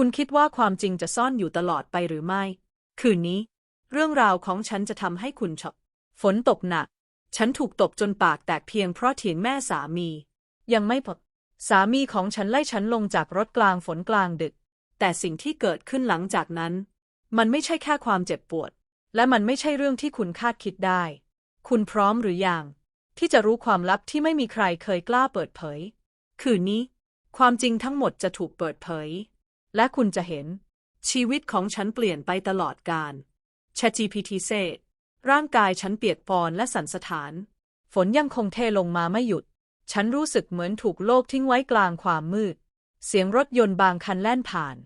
คุณคิดว่าความจริงจะซ่อนอยู่ตลอดไปหรือไม่ คืนนี้ เรื่องราวของฉันจะทำให้คุณช็อกฝนตกหนัก ฉันถูกตบจนปากแตกเพียงเพราะเถียงแม่สามี ยังไม่พอสามีของฉันไล่ฉันลงจากรถกลางฝนกลางดึก แต่สิ่งที่เกิดขึ้นหลังจากนั้น มันไม่ใช่แค่ความเจ็บปวด และมันไม่ใช่เรื่องที่คุณคาดคิดได้ คุณพร้อมหรือยัง ที่จะรู้ความลับที่ไม่มีใครเคยกล้าเปิดเผย คืนนี้ ความจริงทั้งหมดจะถูกเปิดเผย และคุณจะเห็น ชีวิตของฉันเปลี่ยนไปตลอดกาล ChatGPT เซร่างกายฉันเปียกปอนและสั่นสะท้าน ฝนยังคงเทลงมาไม่หยุด ฉันรู้สึกเหมือนถูกโลกทิ้งไว้กลางความมืด เสียงรถยนต์บางคันแล่นผ่าน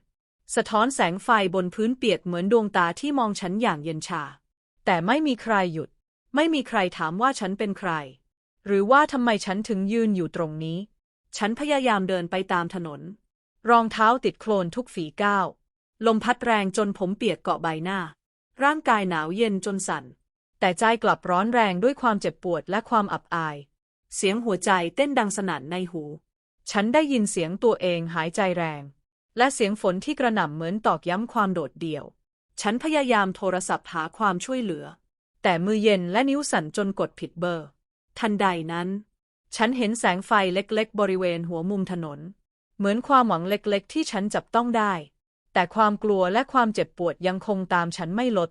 สะท้อนแสงไฟบนพื้นเปียกเหมือนดวงตาที่มองฉันอย่างเย็นชา แต่ไม่มีใครหยุด ไม่มีใครถามว่าฉันเป็นใคร หรือว่าทำไมฉันถึงยืนอยู่ตรงนี้ ฉันพยายามเดินไปตามถนน รองเท้าติดโคลนทุกฝีก้าว ลมพัดแรงจนผมเปียกเกาะใบหน้า ร่างกายหนาวเย็นจนสั่น แต่ใจกลับร้อนแรงด้วยความเจ็บปวดและความอับอาย เสียงหัวใจเต้นดังสนั่นในหู ฉันได้ยินเสียงตัวเองหายใจแรง และเสียงฝนที่กระหน่ำเหมือนตอกย้ำความโดดเดี่ยว ฉันพยายามโทรศัพท์หาความช่วยเหลือ แต่มือเย็นและนิ้วสั่นจนกดผิดเบอร์ ทันใดนั้น ฉันเห็นแสงไฟเล็กๆ บริเวณหัวมุมถนน เหมือนความหวังเล็กๆ ที่ฉันจับต้องได้ แต่ความกลัวและความเจ็บปวดยังคงตามฉันไม่ลด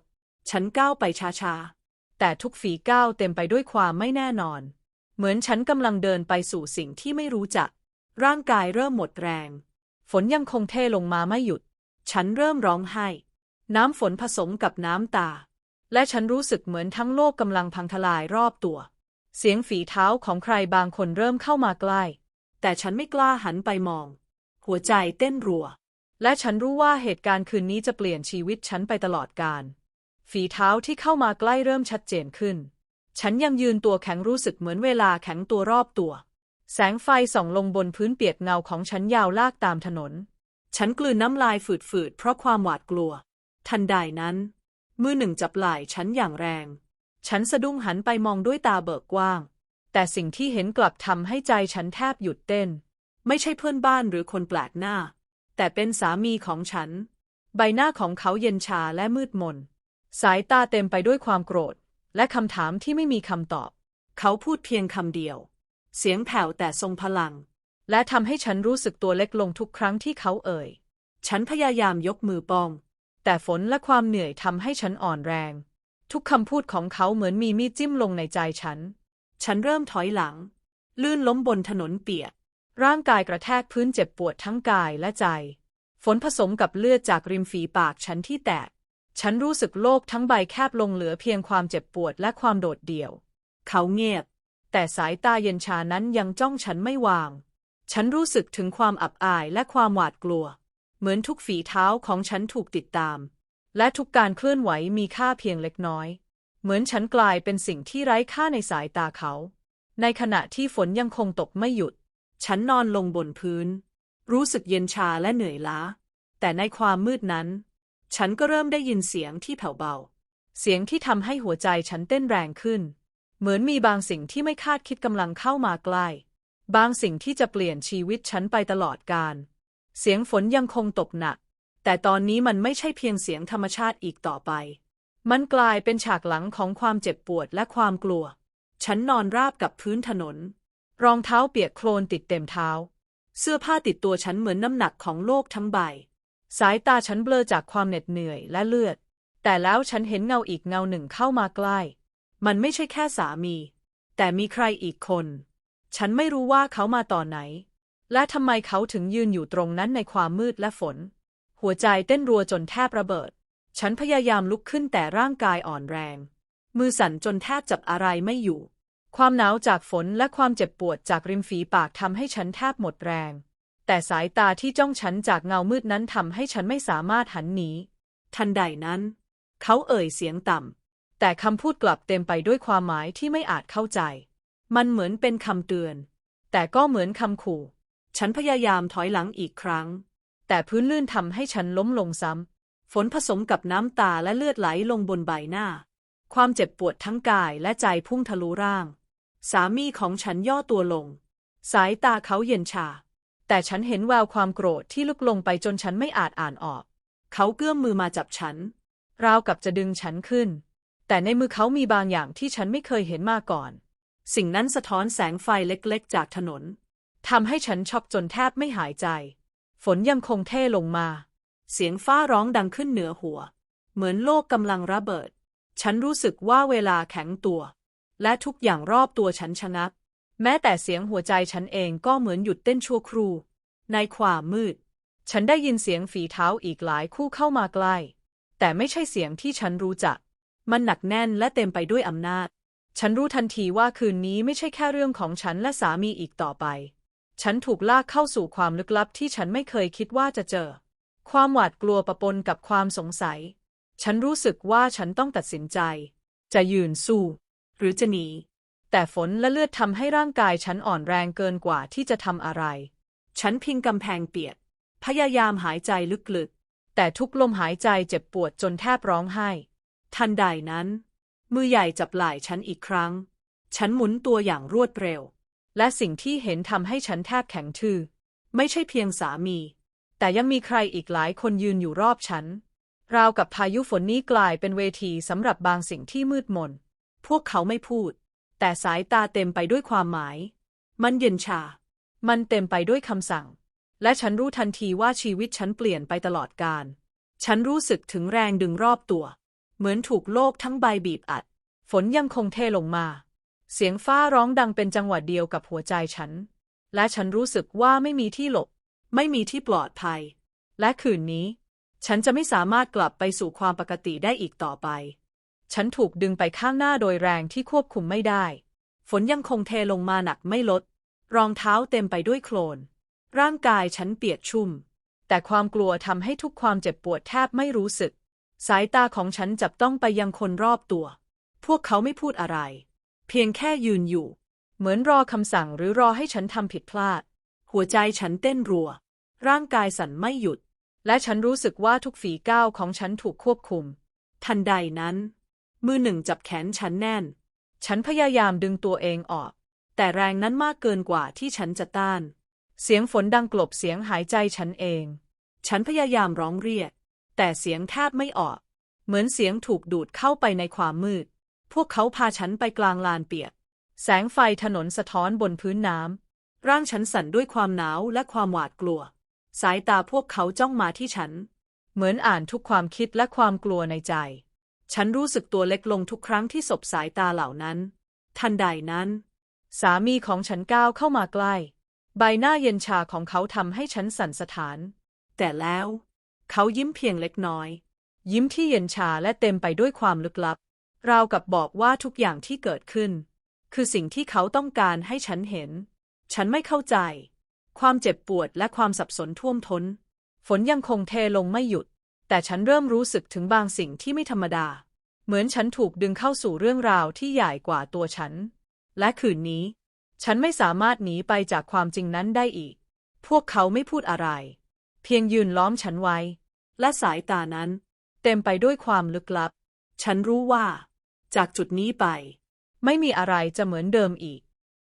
ฉันก้าวไปช้าๆ แต่ทุกฝีก้าวเต็มไปด้วยความไม่แน่นอน เหมือนฉันกำลังเดินไปสู่สิ่งที่ไม่รู้จัก ร่างกายเริ่มหมดแรง ฝนยังคงเทลงมาไม่หยุด ฉันเริ่มร้องไห้ น้ำฝนผสมกับน้ำตา และฉันรู้สึกเหมือนทั้งโลกกำลังพังทลายรอบตัว เสียงฝีเท้าของใครบางคนเริ่มเข้ามาใกล้ แต่ฉันไม่กล้าหันไปมอง หัวใจเต้นรัว และฉันรู้ว่าเหตุการณ์คืนนี้จะเปลี่ยนชีวิตฉันไปตลอดกาลฝีเท้าที่เข้ามาใกล้เริ่มชัดเจนขึ้น ฉันยังยืนตัวแข็งรู้สึกเหมือนเวลาแข็งตัวรอบตัว แสงไฟส่องลงบนพื้นเปียกเงาของฉันยาวลากตามถนน ฉันกลืนน้ำลายฝืดๆเพราะความหวาดกลัว ทันใดนั้น มือหนึ่งจับไหล่ฉันอย่างแรง ฉันสะดุ้งหันไปมองด้วยตาเบิกกว้าง แต่สิ่งที่เห็นกลับทำให้ใจฉันแทบหยุดเต้น ไม่ใช่เพื่อนบ้านหรือคนแปลกหน้า แต่เป็นสามีของฉัน ใบหน้าของเขาเย็นชาและมืดมน สายตาเต็มไปด้วยความโกรธ และคำถามที่ไม่มีคำตอบ เขาพูดเพียงคำเดียว เสียงแผ่วแต่ทรงพลัง และทำให้ฉันรู้สึกตัวเล็กลงทุกครั้งที่เขาเอ่ย ฉันพยายามยกมือป้อง แต่ฝนและความเหนื่อยทำให้ฉันอ่อนแรง ทุกคำพูดของเขาเหมือนมีมีดจิ้มลงในใจฉัน ฉันเริ่มถอยหลัง ลื่นล้มบนถนนเปียก ร่างกายกระแทกพื้นเจ็บปวดทั้งกายและใจ ฝนผสมกับเลือดจากริมฝีปากฉันที่แตก ฉันรู้สึกโลกทั้งใบแคบลงเหลือเพียงความเจ็บปวดและความโดดเดี่ยว เขาเงียบ แต่สายตาเย็นชานั้นยังจ้องฉันไม่วาง ฉันรู้สึกถึงความอับอายและความหวาดกลัว เหมือนทุกฝีเท้าของฉันถูกติดตาม และทุกการเคลื่อนไหวมีค่าเพียงเล็กน้อย เหมือนฉันกลายเป็นสิ่งที่ไร้ค่าในสายตาเขา ในขณะที่ฝนยังคงตกไม่หยุด ฉันนอนลงบนพื้น รู้สึกเย็นชาและเหนื่อยล้า แต่ในความมืดนั้น ฉันก็เริ่มได้ยินเสียงที่แผ่วเบา เสียงที่ทำให้หัวใจฉันเต้นแรงขึ้น เหมือนมีบางสิ่งที่ไม่คาดคิดกำลังเข้ามาใกล้ บางสิ่งที่จะเปลี่ยนชีวิตฉันไปตลอดกาล เสียงฝนยังคงตกหนัก แต่ตอนนี้มันไม่ใช่เพียงเสียงธรรมชาติอีกต่อไป มันกลายเป็นฉากหลังของความเจ็บปวดและความกลัว ฉันนอนราบกับพื้นถนน รองเท้าเปียกโคลนติดเต็มเท้า เสื้อผ้าติดตัวฉันเหมือนน้ำหนักของโลกทั้งใบ สายตาฉันเบลอจากความเหน็ดเหนื่อยและเลือด แต่แล้วฉันเห็นเงาอีกเงาหนึ่งเข้ามาใกล้ มันไม่ใช่แค่สามี แต่มีใครอีกคน ฉันไม่รู้ว่าเขามาตอนไหน และทำไมเขาถึงยืนอยู่ตรงนั้นในความมืดและฝน หัวใจเต้นรัวจนแทบระเบิด ฉันพยายามลุกขึ้นแต่ร่างกายอ่อนแรง มือสั่นจนแทบจับอะไรไม่อยู่ ความหนาวจากฝนและความเจ็บปวดจากริมฝีปากทำให้ฉันแทบหมดแรง แต่สายตาที่จ้องฉันจากเงามืดนั้นทำให้ฉันไม่สามารถหันหนี ทันใดนั้น เขาเอ่ยเสียงต่ำ แต่คำพูดกลับเต็มไปด้วยความหมายที่ไม่อาจเข้าใจ มันเหมือนเป็นคำเตือน แต่ก็เหมือนคำขู่ ฉันพยายามถอยหลังอีกครั้ง แต่พื้นลื่นทำให้ฉันล้มลงซ้ำ ฝนผสมกับน้ำตาและเลือดไหลลงบนใบหน้า ความเจ็บปวดทั้งกายและใจพุ่งทะลุร่าง สามีของฉันย่อตัวลง สายตาเขาเย็นชา แต่ฉันเห็นแววความโกรธที่ลุกลงไปจนฉันไม่อาจอ่านออก เขาเกื้อมมือมาจับฉัน ราวกับจะดึงฉันขึ้น แต่ในมือเขามีบางอย่างที่ฉันไม่เคยเห็นมาก่อน สิ่งนั้นสะท้อนแสงไฟเล็กๆ จากถนนทำให้ฉันช็อกจนแทบไม่หายใจ ฝนยังคงเทลงมา เสียงฟ้าร้องดังขึ้นเหนือหัว เหมือนโลกกำลังระเบิด ฉันรู้สึกว่าเวลาแข็งตัว และทุกอย่างรอบตัวฉันชะงักแม้แต่เสียงหัวใจฉันเองก็เหมือนหยุดเต้นชั่วครู่ ในความมืด ฉันได้ยินเสียงฝีเท้าอีกหลายคู่เข้ามาใกล้ แต่ไม่ใช่เสียงที่ฉันรู้จัก มันหนักแน่นและเต็มไปด้วยอำนาจ ฉันรู้ทันทีว่าคืนนี้ไม่ใช่แค่เรื่องของฉันและสามีอีกต่อไป ฉันถูกลากเข้าสู่ความลึกลับที่ฉันไม่เคยคิดว่าจะเจอ ความหวาดกลัวปะปนกับความสงสัย ฉันรู้สึกว่าฉันต้องตัดสินใจ จะยืนสู้ หรือจะหนี แต่ฝนและเลือดทำให้ร่างกายฉันอ่อนแรงเกินกว่าที่จะทำอะไร ฉันพิงกำแพงเปียก พยายามหายใจลึกๆ แต่ทุกลมหายใจเจ็บปวดจนแทบร้องไห้ ทันใดนั้น มือใหญ่จับไหล่ฉันอีกครั้ง ฉันหมุนตัวอย่างรวดเร็ว และสิ่งที่เห็นทำให้ฉันแทบแข็งทื่อ ไม่ใช่เพียงสามี แต่ยังมีใครอีกหลายคนยืนอยู่รอบฉัน ราวกับพายุฝนนี้กลายเป็นเวทีสำหรับบางสิ่งที่มืดมน พวกเขาไม่พูด แต่สายตาเต็มไปด้วยความหมาย มันเย็นชา มันเต็มไปด้วยคำสั่ง และฉันรู้ทันทีว่าชีวิตฉันเปลี่ยนไปตลอดกาล ฉันรู้สึกถึงแรงดึงรอบตัว เหมือนถูกโลกทั้งใบบีบอัด ฝนยังคงเทลงมา เสียงฟ้าร้องดังเป็นจังหวะเดียวกับหัวใจฉัน และฉันรู้สึกว่าไม่มีที่หลบ ไม่มีที่ปลอดภัย และคืนนี้ ฉันจะไม่สามารถกลับไปสู่ความปกติได้อีกต่อไป ฉันถูกดึงไปข้างหน้าโดยแรงที่ควบคุมไม่ได้ ฝนยังคงเทลงมาหนักไม่ลด รองเท้าเต็มไปด้วยโคลน ร่างกายฉันเปียกชุ่ม แต่ความกลัวทำให้ทุกความเจ็บปวดแทบไม่รู้สึก สายตาของฉันจับต้องไปยังคนรอบตัว พวกเขาไม่พูดอะไร เพียงแค่ยืนอยู่ เหมือนรอคำสั่งหรือรอให้ฉันทำผิดพลาด หัวใจฉันเต้นรัว ร่างกายสั่นไม่หยุด และฉันรู้สึกว่าทุกฝีก้าวของฉันถูกควบคุม ทันใดนั้น มือหนึ่งจับแขนฉันแน่น ฉันพยายามดึงตัวเองออก แต่แรงนั้นมากเกินกว่าที่ฉันจะต้าน เสียงฝนดังกลบเสียงหายใจฉันเอง ฉันพยายามร้องเรียก แต่เสียงแทบไม่ออก เหมือนเสียงถูกดูดเข้าไปในความมืด พวกเขาพาฉันไปกลางลานเปียก แสงไฟถนนสะท้อนบนพื้นน้ำ ร่างฉันสั่นด้วยความหนาวและความหวาดกลัว สายตาพวกเขาจ้องมาที่ฉัน เหมือนอ่านทุกความคิดและความกลัวในใจ ฉันรู้สึกตัวเล็กลงทุกครั้งที่สบสายตาเหล่านั้น ทันใดนั้น สามีของฉันก้าวเข้ามาใกล้ ใบหน้าเย็นชาของเขาทำให้ฉันสั่นสะท้าน แต่แล้ว เขายิ้มเพียงเล็กน้อย ยิ้มที่เย็นชาและเต็มไปด้วยความลึกลับ ราวกับบอกว่าทุกอย่างที่เกิดขึ้น คือสิ่งที่เขาต้องการให้ฉันเห็น ฉันไม่เข้าใจ ความเจ็บปวดและความสับสนท่วมทน้น ฝนยังคงเทลงไม่หยุด แต่ฉันเริ่มรู้สึกถึงบางสิ่งที่ไม่ธรรมดา เหมือนฉันถูกดึงเข้าสู่เรื่องราวที่ใหญ่กว่าตัวฉัน และคืนนี้ ฉันไม่สามารถหนีไปจากความจริงนั้นได้อีก พวกเขาไม่พูดอะไร เพียงยืนล้อมฉันไว้ และสายตานั้น เต็มไปด้วยความลึกลับ ฉันรู้ว่า จากจุดนี้ไป ไม่มีอะไรจะเหมือนเดิมอีก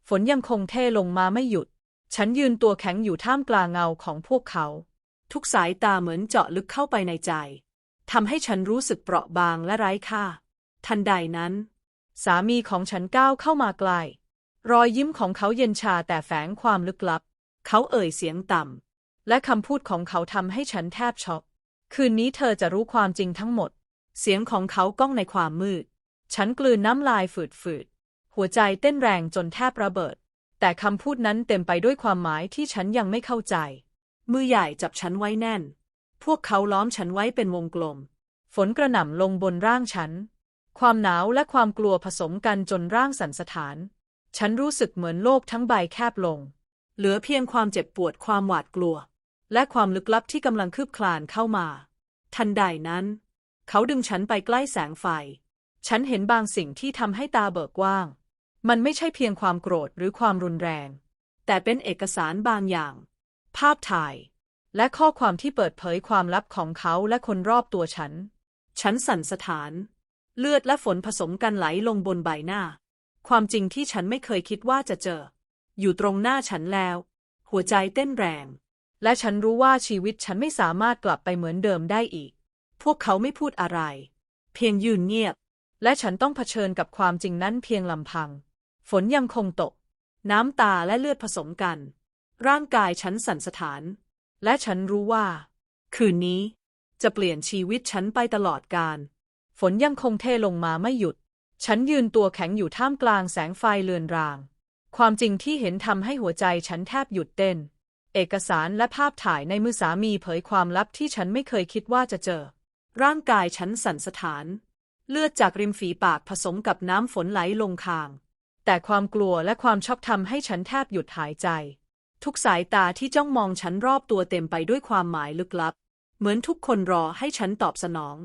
ฝนยังคงเทลงมาไม่หยุด ฉันยืนตัวแข็งอยู่ท่ามกลางเงาของพวกเขา ทุกสายตาเหมือนเจาะลึกเข้าไปในใจทำให้ฉันรู้สึกเปราะบางและไร้ค่า ทันใดนั้น สามีของฉันก้าวเข้ามาใกล้รอยยิ้มของเขาเย็นชาแต่แฝงความลึกลับ เขาเอ่ยเสียงต่ำ และคำพูดของเขาทำให้ฉันแทบช็อก คืนนี้เธอจะรู้ความจริงทั้งหมด เสียงของเขาก้องในความมืด ฉันกลืนน้ำลายฝืดๆ หัวใจเต้นแรงจนแทบระเบิด แต่คำพูดนั้นเต็มไปด้วยความหมายที่ฉันยังไม่เข้าใจ มือใหญ่จับฉันไว้แน่น พวกเขาล้อมฉันไว้เป็นวงกลม ฝนกระหน่ำลงบนร่างฉัน ความหนาวและความกลัวผสมกันจนร่างสั่นสะท้าน ฉันรู้สึกเหมือนโลกทั้งใบแคบลง เหลือเพียงความเจ็บปวดความหวาดกลัว และความลึกลับที่กำลังคืบคลานเข้ามา ทันใดนั้น เขาดึงฉันไปใกล้แสงไฟ ฉันเห็นบางสิ่งที่ทำให้ตาเบิกกว้าง มันไม่ใช่เพียงความโกรธหรือความรุนแรง แต่เป็นเอกสารบางอย่าง ภาพถ่าย และข้อความที่เปิดเผยความลับของเขาและคนรอบตัวฉัน ฉันสั่นสะท้าน เลือดและฝนผสมกันไหลลงบนใบหน้า ความจริงที่ฉันไม่เคยคิดว่าจะเจอ อยู่ตรงหน้าฉันแล้วหหัวใจเต้นแรง และฉันรู้ว่าชีวิตฉันไม่สามารถกลับไปเหมือนเดิมได้อีก พวกเขาไม่พูดอะไร เพียงยืนเงียบ และฉันต้องเผชิญกับความจริงนั้นเพียงลำพัง ฝนยังคงตก น้ำตาและเลือดผสมกัน ร่างกายฉันสั่นสะท้าน และฉันรู้ว่า คืนนี้จะเปลี่ยนชีวิตฉันไปตลอดกาลฝนยังคงเทลงมาไม่หยุด ฉันยืนตัวแข็งอยู่ท่ามกลางแสงไฟเลือนราง ความจริงที่เห็นทำให้หัวใจฉันแทบหยุดเต้น เอกสารและภาพถ่ายในมือสามีเผยความลับที่ฉันไม่เคยคิดว่าจะเจอ ร่างกายฉันสั่นสะท้าน เลือดจากริมฝีปากผสมกับน้ำฝนไหลลงคาง แต่ความกลัวและความช็อกทำให้ฉันแทบหยุดหายใจ ทุกสายตาที่จ้องมองฉันรอบตัวเต็มไปด้วยความหมายลึกลับ เหมือนทุกคนรอให้ฉันตอบสนอง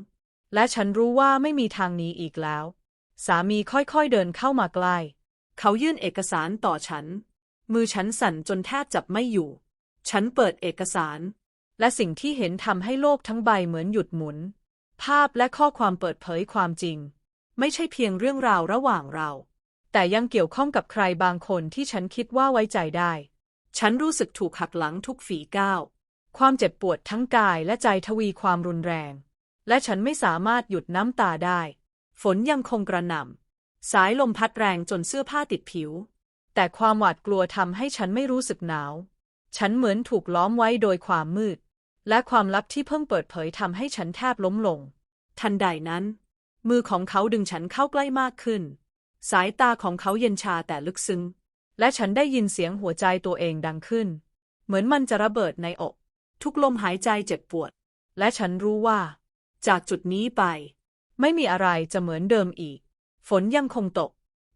และฉันรู้ว่าไม่มีทางนี้อีกแล้ว สามีค่อยๆเดินเข้ามาใกล้ เขายื่นเอกสารต่อฉัน มือฉันสั่นจนแทบจับไม่อยู่ ฉันเปิดเอกสาร และสิ่งที่เห็นทำให้โลกทั้งใบเหมือนหยุดหมุน ภาพและข้อความเปิดเผยความจริง ไม่ใช่เพียงเรื่องราวระหว่างเรา แต่ยังเกี่ยวข้องกับใครบางคนที่ฉันคิดว่าไว้ใจได้ ฉันรู้สึกถูกหักหลังทุกฝีก้าว ความเจ็บปวดทั้งกายและใจทวีความรุนแรง และฉันไม่สามารถหยุดน้ำตาได้ ฝนยังคงกระหน่ำ สายลมพัดแรงจนเสื้อผ้าติดผิว แต่ความหวาดกลัวทำให้ฉันไม่รู้สึกหนาว ฉันเหมือนถูกล้อมไว้โดยความมืด และความลับที่เพิ่งเปิดเผยทำให้ฉันแทบล้มลง ทันใดนั้น มือของเขาดึงฉันเข้าใกล้มากขึ้น สายตาของเขาเย็นชาแต่ลึกซึ้ง และฉันได้ยินเสียงหัวใจตัวเองดังขึ้น เหมือนมันจะระเบิดในอก ทุกลมหายใจเจ็บปวด และฉันรู้ว่า จากจุดนี้ไป ไม่มีอะไรจะเหมือนเดิมอีก ฝนยังคงตก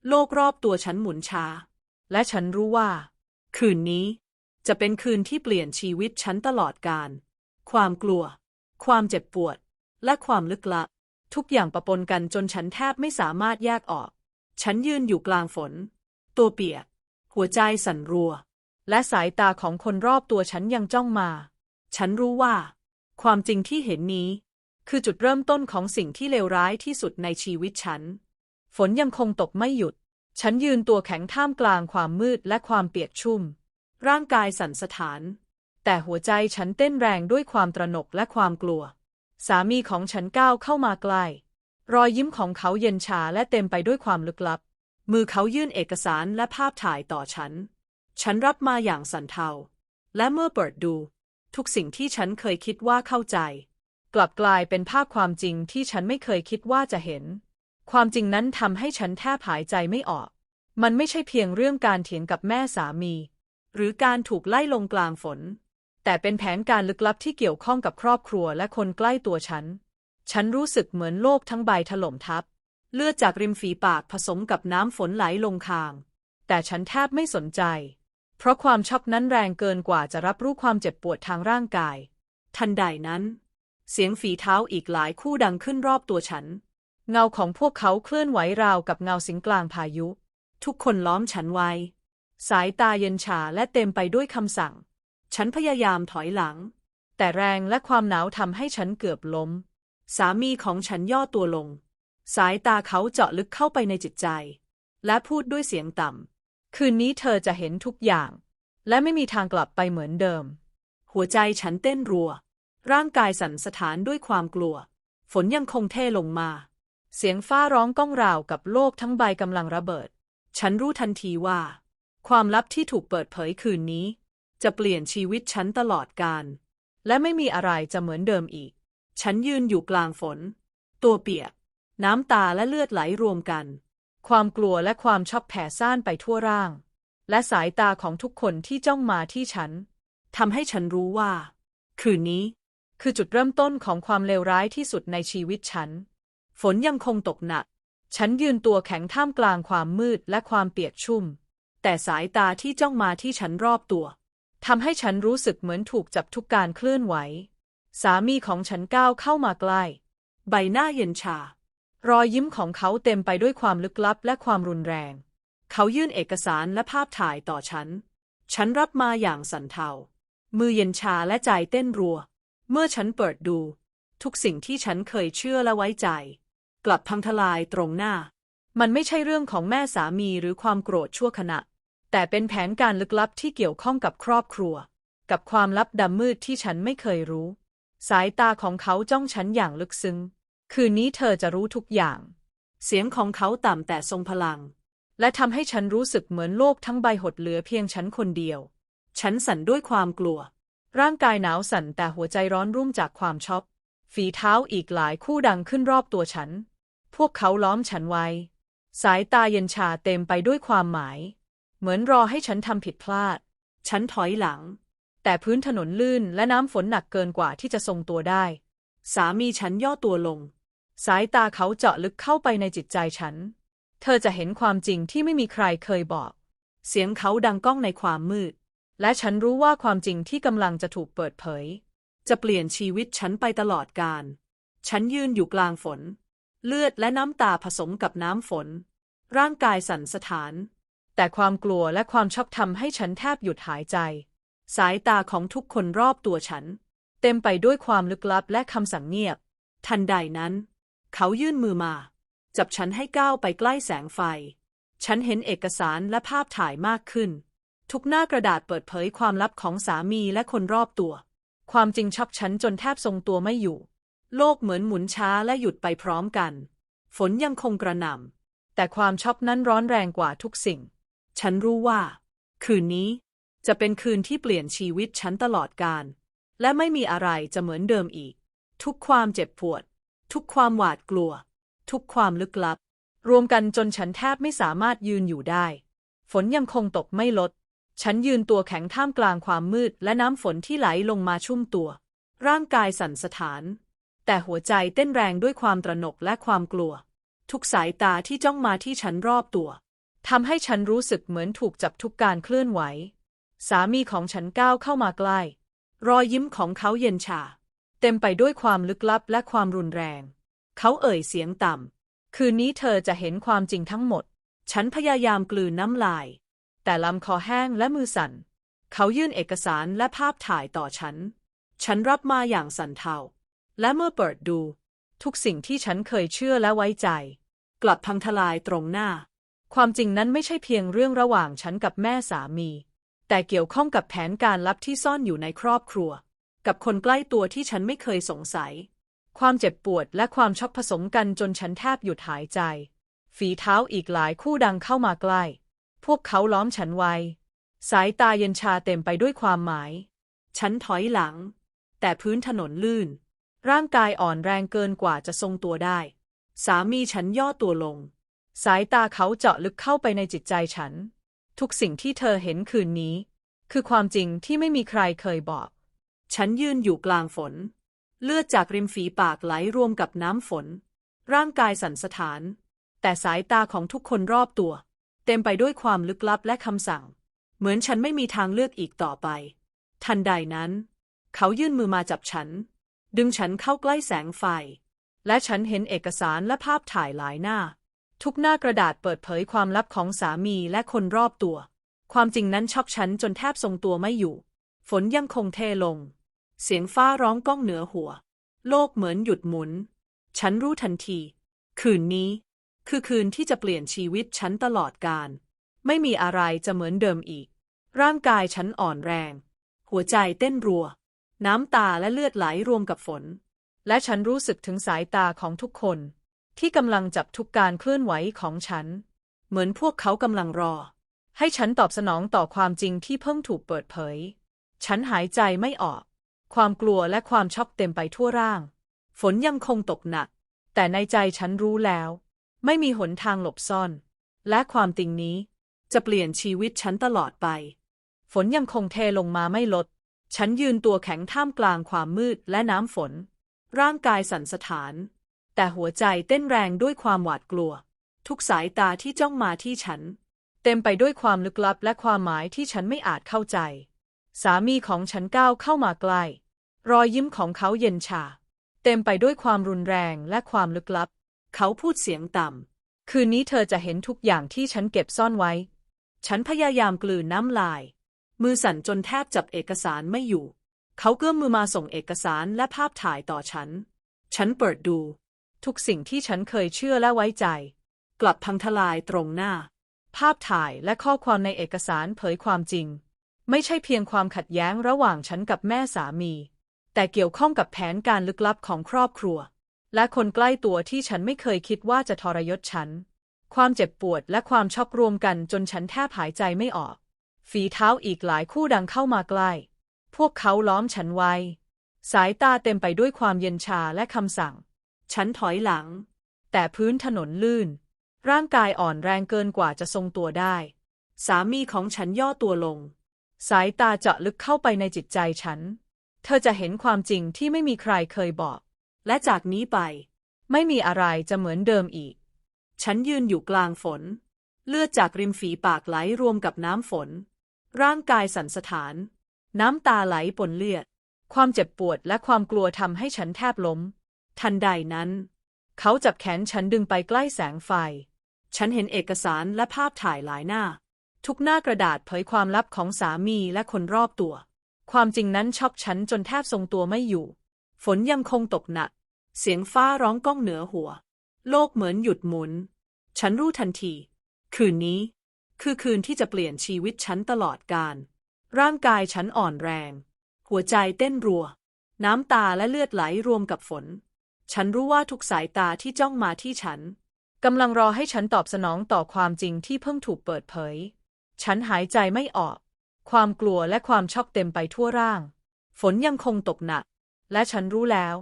โลกรอบตัวฉันหมุนช้าและฉันรู้ว่า คืนนี้ จะเป็นคืนที่เปลี่ยนชีวิตฉันตลอดกาลความกลัว ความเจ็บปวด และความลึกลับ ทุกอย่างปะปนกันจนฉันแทบไม่สามารถแยกออก ฉันยืนอยู่กลางฝน ตัวเปียก หัวใจสั่นรัว และสายตาของคนรอบตัวฉันยังจ้องมา ฉันรู้ว่า ความจริงที่เห็นนี้ คือจุดเริ่มต้นของสิ่งที่เลวร้ายที่สุดในชีวิตฉัน ฝนยังคงตกไม่หยุด ฉันยืนตัวแข็งท่ามกลางความมืดและความเปียกชุ่ม ร่างกายสั่นสะท้าน แต่หัวใจฉันเต้นแรงด้วยความตระหนกและความกลัว สามีของฉันก้าวเข้ามาใกล้ รอยยิ้มของเขาเย็นชาและเต็มไปด้วยความลึกลับ มือเขายื่นเอกสารและภาพถ่ายต่อฉัน ฉันรับมาอย่างสันเทา และเมื่อเปิดดู ทุกสิ่งที่ฉันเคยคิดว่าเข้าใจ กลับกลายเป็นภาพความจริงที่ฉันไม่เคยคิดว่าจะเห็น ความจริงนั้นทำให้ฉันแทบหายใจไม่ออก มันไม่ใช่เพียงเรื่องการเถียงกับแม่สามี หรือการถูกไล่ลงกลางฝน แต่เป็นแผนการลึกลับที่เกี่ยวข้องกับครอบครัวและคนใกล้ตัวฉัน ฉันรู้สึกเหมือนโลกทั้งใบถล่มทับ เลือดจากริมฝีปากผสมกับน้ำฝนไหลลงคาง แต่ฉันแทบไม่สนใจ เพราะความช็อกนั้นแรงเกินกว่าจะรับรู้ความเจ็บปวดทางร่างกาย ทันใดนั้น เสียงฝีเท้าอีกหลายคู่ดังขึ้นรอบตัวฉัน เงาของพวกเขาเคลื่อนไหวราวกับเงาสิงกลางพายุ ทุกคนล้อมฉันไว้ สายตาเย็นชาและเต็มไปด้วยคำสั่ง ฉันพยายามถอยหลัง แต่แรงและความหนาวทำให้ฉันเกือบล้ม สามีของฉันย่อตัวลง สายตาเขาเจาะลึกเข้าไปในจิตใจ และพูดด้วยเสียงต่ำ คืนนี้เธอจะเห็นทุกอย่าง และไม่มีทางกลับไปเหมือนเดิม หัวใจฉันเต้นรัว ร่างกายสั่นสะท้านด้วยความกลัว ฝนยังคงเทลงมา เสียงฟ้าร้องก้องราวกับโลกทั้งใบกำลังระเบิด ฉันรู้ทันทีว่า ความลับที่ถูกเปิดเผยคืนนี้ จะเปลี่ยนชีวิตฉันตลอดกาลและไม่มีอะไรจะเหมือนเดิมอีก ฉันยืนอยู่กลางฝน ตัวเปียก น้ำตาและเลือดไหลรวมกัน ความกลัวและความชอกแผ่ซ่านไปทั่วร่าง และสายตาของทุกคนที่จ้องมาที่ฉันทำให้ฉันรู้ว่า คืนนี้ คือจุดเริ่มต้นของความเลวร้ายที่สุดในชีวิตฉัน ฝนยังคงตกหนัก ฉันยืนตัวแข็งท่ามกลางความมืดและความเปียกชุ่ม แต่สายตาที่จ้องมาที่ฉันรอบตัวทำให้ฉันรู้สึกเหมือนถูกจับทุกการเคลื่อนไหว สามีของฉันก้าวเข้ามาใกล้ ใบหน้าเย็นชา รอยยิ้มของเขาเต็มไปด้วยความลึกลับและความรุนแรง เขายื่นเอกสารและภาพถ่ายต่อฉัน ฉันรับมาอย่างสันเทา มือเย็นชาและใจเต้นรัว เมื่อฉันเปิดดู ทุกสิ่งที่ฉันเคยเชื่อและไว้ใจ กลับพังทลายตรงหน้า มันไม่ใช่เรื่องของแม่สามีหรือความโกรธชั่วขณะ แต่เป็นแผนการลึกลับที่เกี่ยวข้องกับครอบครัว กับความลับดำมืดที่ฉันไม่เคยรู้ สายตาของเขาจ้องฉันอย่างลึกซึ้ง คืนนี้เธอจะรู้ทุกอย่าง เสียงของเขาต่ำแต่ทรงพลัง และทำให้ฉันรู้สึกเหมือนโลกทั้งใบหดเหลือเพียงฉันคนเดียว ฉันสั่นด้วยความกลัว ร่างกายหนาวสั่นแต่หัวใจร้อนรุ่มจากความช็อกฝีเท้าอีกหลายคู่ดังขึ้นรอบตัวฉัน พวกเขาล้อมฉันไว้ สายตาเย็นชาเต็มไปด้วยความหมาย เหมือนรอให้ฉันทำผิดพลาด ฉันถอยหลัง แต่พื้นถนนลื่นและน้ำฝนหนักเกินกว่าที่จะทรงตัวได้ สามีฉันย่อตัวลง สายตาเขาเจาะลึกเข้าไปในจิตใจฉัน เธอจะเห็นความจริงที่ไม่มีใครเคยบอก เสียงเขาดังก้องในความมืด และฉันรู้ว่าความจริงที่กำลังจะถูกเปิดเผย จะเปลี่ยนชีวิตฉันไปตลอดกาลฉันยืนอยู่กลางฝน เลือดและน้ำตาผสมกับน้ำฝน ร่างกายสั่นสะท้าน แต่ความกลัวและความช็อกทำให้ฉันแทบหยุดหายใจ สายตาของทุกคนรอบตัวฉัน เต็มไปด้วยความลึกลับและคำสั่งเงียบ ทันใดนั้น เขายื่นมือมา จับฉันให้ก้าวไปใกล้แสงไฟ ฉันเห็นเอกสารและภาพถ่ายมากขึ้น ทุกหน้ากระดาษเปิดเผยความลับของสามีและคนรอบตัว ความจริงช็อกฉันจนแทบทรงตัวไม่อยู่ โลกเหมือนหมุนช้าและหยุดไปพร้อมกัน ฝนยังคงกระหน่ำแต่ความช็อกนั้นร้อนแรงกว่าทุกสิ่ง ฉันรู้ว่า คืนนี้ จะเป็นคืนที่เปลี่ยนชีวิตฉันตลอดกาลและไม่มีอะไรจะเหมือนเดิมอีก ทุกความเจ็บปวด ทุกความหวาดกลัว ทุกความลึกลับ รวมกันจนฉันแทบไม่สามารถยืนอยู่ได้ ฝนยังคงตกไม่ลด ฉันยืนตัวแข็งท่ามกลางความมืด และน้ำฝนที่ไหลลงมาชุ่มตัว ร่างกายสั่นสะท้าน แต่หัวใจเต้นแรงด้วยความตระหนกและความกลัว ทุกสายตาที่จ้องมาที่ฉันรอบตัวทำให้ฉันรู้สึกเหมือนถูกจับทุกการเคลื่อนไหว สามีของฉันก้าวเข้ามาใกล้ รอยยิ้มของเขาเย็นชา เต็มไปด้วยความลึกลับและความรุนแรง เขาเอ่ยเสียงต่ำ คืนนี้เธอจะเห็นความจริงทั้งหมด ฉันพยายามกลืนน้ำลาย แต่ลำคอแห้งและมือสั่น เขายื่นเอกสารและภาพถ่ายต่อฉัน ฉันรับมาอย่างสั่นเทา และเมื่อเปิดดู ทุกสิ่งที่ฉันเคยเชื่อและไว้ใจ กลับพังทลายตรงหน้า ความจริงนั้นไม่ใช่เพียงเรื่องระหว่างฉันกับแม่สามี แต่เกี่ยวข้องกับแผนการลับที่ซ่อนอยู่ในครอบครัว กับคนใกล้ตัวที่ฉันไม่เคยสงสัย ความเจ็บปวดและความช็อกผสมกันจนฉันแทบหยุดหายใจ ฝีเท้าอีกหลายคู่ดังเข้ามาใกล้ พวกเขาล้อมฉันไว้ สายตาเย็นชาเต็มไปด้วยความหมาย ฉันถอยหลัง แต่พื้นถนนลื่น ร่างกายอ่อนแรงเกินกว่าจะทรงตัวได้ สามีฉันย่อตัวลง สายตาเขาเจาะลึกเข้าไปในจิตใจฉัน ทุกสิ่งที่เธอเห็นคืนนี้ คือความจริงที่ไม่มีใครเคยบอก ฉันยืนอยู่กลางฝน เลือดจากริมฝีปากไหลรวมกับน้ำฝน ร่างกายสั่นสะท้าน แต่สายตาของทุกคนรอบตัว เต็มไปด้วยความลึกลับและคำสั่ง เหมือนฉันไม่มีทางเลือกอีกต่อไป ทันใดนั้น เขายื่นมือมาจับฉัน ดึงฉันเข้าใกล้แสงไฟ และฉันเห็นเอกสารและภาพถ่ายหลายหน้า ทุกหน้ากระดาษเปิดเผยความลับของสามีและคนรอบตัว ความจริงนั้นช็อกฉันจนแทบทรงตัวไม่อยู่ ฝนยังคงเทลง เสียงฟ้าร้องก้องเหนือหัว โลกเหมือนหยุดหมุน ฉันรู้ทันที คืนนี้ คือคืนที่จะเปลี่ยนชีวิตฉันตลอดกาลไม่มีอะไรจะเหมือนเดิมอีก ร่างกายฉันอ่อนแรง หัวใจเต้นรัว น้ำตาและเลือดไหลรวมกับฝน และฉันรู้สึกถึงสายตาของทุกคน ที่กำลังจับทุกการเคลื่อนไหวของฉัน เหมือนพวกเขากำลังรอ ให้ฉันตอบสนองต่อความจริงที่เพิ่งถูกเปิดเผย ฉันหายใจไม่ออก ความกลัวและความช็อกเต็มไปทั่วร่าง ฝนยังคงตกหนัก แต่ในใจฉันรู้แล้ว ไม่มีหนทางหลบซ่อน และความจริงนี้จะเปลี่ยนชีวิตฉันตลอดไป ฝนยังคงเทลงมาไม่ลด ฉันยืนตัวแข็งท่ามกลางความมืดและน้ำฝน ร่างกายสั่นสะท้าน แต่หัวใจเต้นแรงด้วยความหวาดกลัว ทุกสายตาที่จ้องมาที่ฉัน เต็มไปด้วยความลึกลับและความหมายที่ฉันไม่อาจเข้าใจ สามีของฉันก้าวเข้ามาใกล้รอยยิ้มของเขาเย็นชา เต็มไปด้วยความรุนแรงและความลึกลับ เขาพูดเสียงต่ำ คืนนี้เธอจะเห็นทุกอย่างที่ฉันเก็บซ่อนไว้ ฉันพยายามกลืนน้ำลาย มือสั่นจนแทบจับเอกสารไม่อยู่ เขาเกื้อมมือมาส่งเอกสารและภาพถ่ายต่อฉัน ฉันเปิดดู ทุกสิ่งที่ฉันเคยเชื่อและไว้ใจ กลับพังทลายตรงหน้า ภาพถ่ายและข้อความในเอกสารเผยความจริง ไม่ใช่เพียงความขัดแย้งระหว่างฉันกับแม่สามี แต่เกี่ยวข้องกับแผนการลึกลับของครอบครัว และคนใกล้ตัวที่ฉันไม่เคยคิดว่าจะทรยศฉัน ความเจ็บปวดและความช็อกรวมกันจนฉันแทบหายใจไม่ออก ฝีเท้าอีกหลายคู่ดังเข้ามาใกล้ พวกเขาล้อมฉันไว้ สายตาเต็มไปด้วยความเย็นชาและคำสั่ง ฉันถอยหลัง แต่พื้นถนนลื่น ร่างกายอ่อนแรงเกินกว่าจะทรงตัวได้ สามีของฉันย่อตัวลง สายตาเจาะลึกเข้าไปในจิตใจฉัน เธอจะเห็นความจริงที่ไม่มีใครเคยบอก และจากนี้ไป ไม่มีอะไรจะเหมือนเดิมอีก ฉันยืนอยู่กลางฝน เลือดจากริมฝีปากไหลรวมกับน้ำฝน ร่างกายสั่นสะท้าน น้ำตาไหลปนเลือด ความเจ็บปวดและความกลัวทำให้ฉันแทบล้ม ทันใดนั้น เขาจับแขนฉันดึงไปใกล้แสงไฟ ฉันเห็นเอกสารและภาพถ่ายหลายหน้า ทุกหน้ากระดาษเผยความลับของสามีและคนรอบตัว ความจริงนั้นช็อกฉันจนแทบทรงตัวไม่อยู่ ฝนยังคงตกหนัก เสียงฟ้าร้องก้องเหนือหัว โลกเหมือนหยุดหมุน ฉันรู้ทันที คืนนี้ คือคืนที่จะเปลี่ยนชีวิตฉันตลอดกาลร่างกายฉันอ่อนแรง หัวใจเต้นรัว น้ำตาและเลือดไหลรวมกับฝน ฉันรู้ว่าทุกสายตาที่จ้องมาที่ฉันกำลังรอให้ฉันตอบสนองต่อความจริงที่เพิ่งถูกเปิดเผย ฉันหายใจไม่ออก ความกลัวและความช็อกเต็มไปทั่วร่าง ฝนยังคงตกหนัก และฉันรู้แล้ว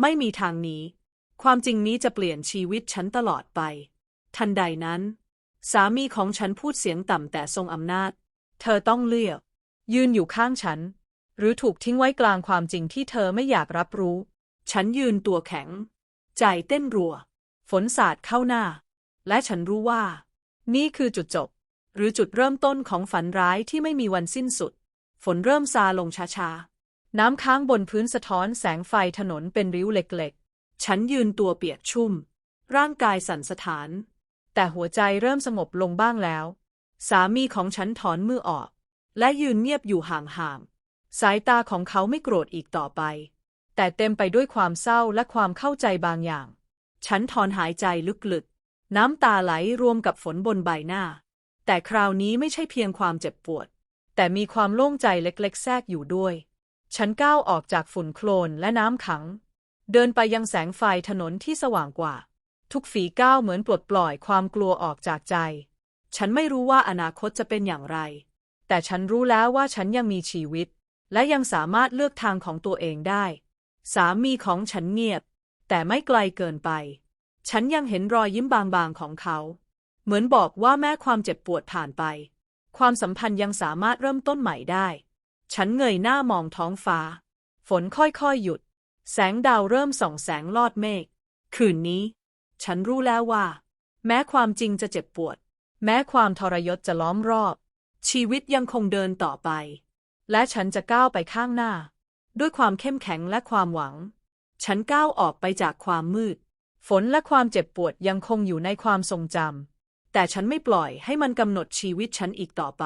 ไม่มีทางหนี้ ความจริงนี้จะเปลี่ยนชีวิตฉันตลอดไป ทันใดนั้น สามีของฉันพูดเสียงต่ำแต่ทรงอำนาจ เธอต้องเลือก ยืนอยู่ข้างฉัน หรือถูกทิ้งไว้กลางความจริงที่เธอไม่อยากรับรู้ ฉันยืนตัวแข็ง ใจเต้นรัว ฝนสาดเข้าหน้า และฉันรู้ว่า นี่คือจุดจบ หรือจุดเริ่มต้นของฝันร้ายที่ไม่มีวันสิ้นสุด ฝนเริ่มซาลงช้าๆ น้ำค้างบนพื้นสะท้อนแสงไฟถนนเป็นริ้วเล็กๆ ฉันยืนตัวเปียกชุ่ม ร่างกายสั่นสะท้าน แต่หัวใจเริ่มสงบลงบ้างแล้ว สามีของฉันถอนมือออก และยืนเงียบอยู่ห่างๆ สายตาของเขาไม่โกรธอีกต่อไป แต่เต็มไปด้วยความเศร้าและความเข้าใจบางอย่าง ฉันถอนหายใจลึกๆ น้ำตาไหลรวมกับฝนบนใบหน้า แต่คราวนี้ไม่ใช่เพียงความเจ็บปวด แต่มีความโล่งใจเล็กๆ แทรกอยู่ด้วย ฉันก้าวออกจากฝุ่นโคลนและน้ำขัง เดินไปยังแสงไฟถนนที่สว่างกว่า ทุกฝีก้าวเหมือนปลดปล่อยความกลัวออกจากใจ ฉันไม่รู้ว่าอนาคตจะเป็นอย่างไร แต่ฉันรู้แล้วว่าฉันยังมีชีวิต และยังสามารถเลือกทางของตัวเองได้ สามีของฉันเงียบ แต่ไม่ไกลเกินไป ฉันยังเห็นรอยยิ้มบางๆของเขา เหมือนบอกว่าแม้ความเจ็บปวดผ่านไป ความสัมพันธ์ยังสามารถเริ่มต้นใหม่ได้ ฉันเงยหน้ามองท้องฟ้า ฝนค่อยๆหยุด แสงดาวเริ่มส่องแสงลอดเมฆ คืนนี้ ฉันรู้แล้วว่า แม้ความจริงจะเจ็บปวด แม้ความทรยศจะล้อมรอบ ชีวิตยังคงเดินต่อไป และฉันจะก้าวไปข้างหน้า ด้วยความเข้มแข็งและความหวัง ฉันก้าวออกไปจากความมืด ฝนและความเจ็บปวดยังคงอยู่ในความทรงจำแต่ฉันไม่ปล่อยให้มันกำหนดชีวิตฉันอีกต่อไป